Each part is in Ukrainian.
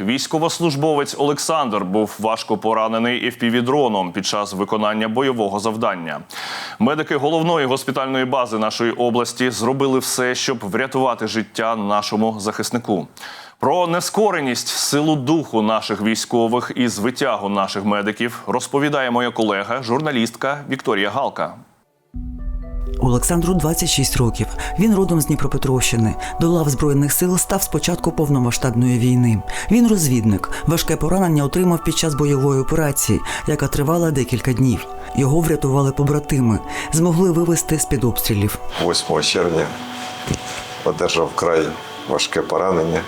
Військовослужбовець Олександр був важко поранений FPV-дроном під час виконання бойового завдання. Медики головної госпітальної бази нашої області зробили все, щоб врятувати життя нашому захиснику. Про нескореність, силу духу наших військових і звитягу наших медиків розповідає моя колега, журналістка Вікторія Галка. Олександру 26 років. Він родом з Дніпропетровщини. До лав збройних сил став з початку повномасштабної війни. Він розвідник. Важке поранення отримав під час бойової операції, яка тривала декілька днів. Його врятували побратими, змогли вивести з під обстрілів. 8 червня одержав край важке поранення,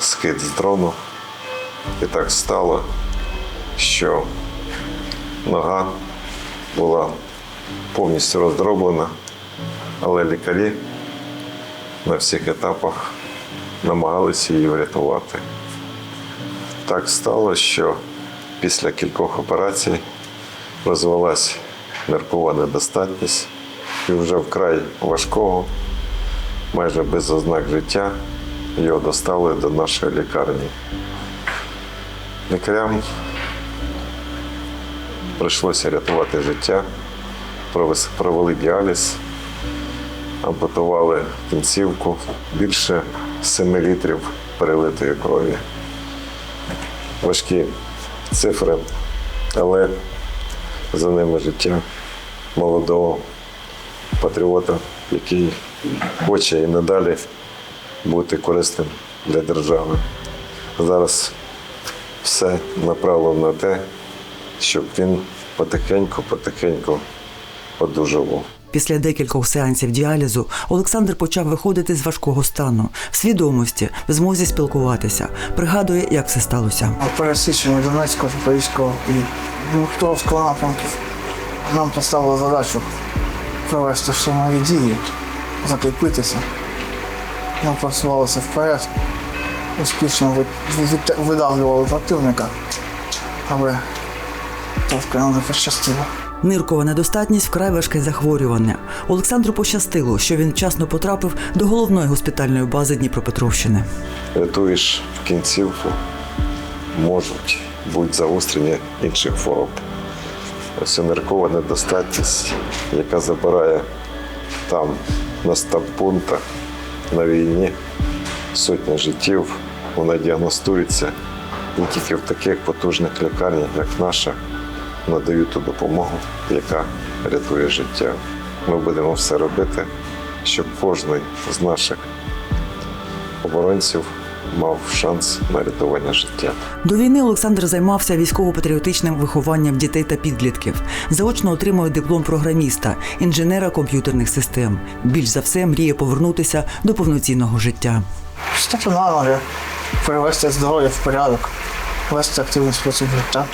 скид з дрону. І так стало, що нога була повністю роздроблена, але лікарі на всіх етапах намагалися її врятувати. Так стало, що після кількох операцій розвелась ниркова недостатність і вже вкрай важкого, майже без ознак життя, його достали до нашої лікарні. Лікарям прийшлося рятувати життя, провели діаліз, ампутували кінцівку, більше 7 літрів перелитої крові. Важкі цифри, але за ними життя молодого патріота, який хоче і надалі бути корисним для держави. Зараз все направлено на те, щоб він потихеньку-потихеньку одужував. Після декількох сеансів діалізу Олександр почав виходити з важкого стану, в свідомості, в змозі спілкуватися. Пригадує, як все сталося. пересічення Донецького Запорізького і Дніпровського напрямків нам поставили задачу провести штурмові дії, закріпитися. Ми просувалися вперед, успішно ви- ви- видавлювали противника, але трошки нам не пощастило. Ниркова недостатність вкрай важке захворювання. Олександру пощастило, що він вчасно потрапив до головної госпітальної бази Дніпропетровщини. Рятуєш в кінцівку, можуть бути загострення інших хвороб. Ось ниркова недостатність, яка забирає там на стаб-пунктах на війні сотні життів, вона діагностується і тільки в таких потужних лікарнях, як наша, надають ту допомогу, яка рятує життя. Ми будемо все робити, щоб кожен з наших оборонців мав шанс на рятування життя. До війни Олександр займався військово-патріотичним вихованням дітей та підлітків. Заочно отримує диплом програміста, інженера комп'ютерних систем. Більш за все мріє повернутися до повноцінного життя. Стати на ноги, привести здоров'я в порядок, вести активний спосіб життя,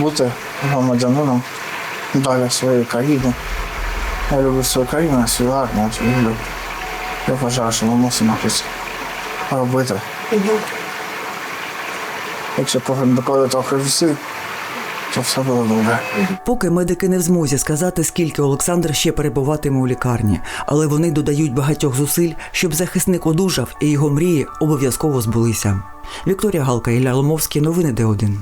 бути громадянином далі своєї країни. Я люблю свою країну, я свою армію, я свою люблю. Я вважаю, що ми мусимо щось робити. Якщо докладати трохи зусиль, то все буде добре. Поки медики не в змозі сказати, скільки Олександр ще перебуватиме у лікарні, але вони додають багатьох зусиль, щоб захисник одужав і його мрії обов'язково збулися. Вікторія Галка Ілля Ломовський, новини Д1.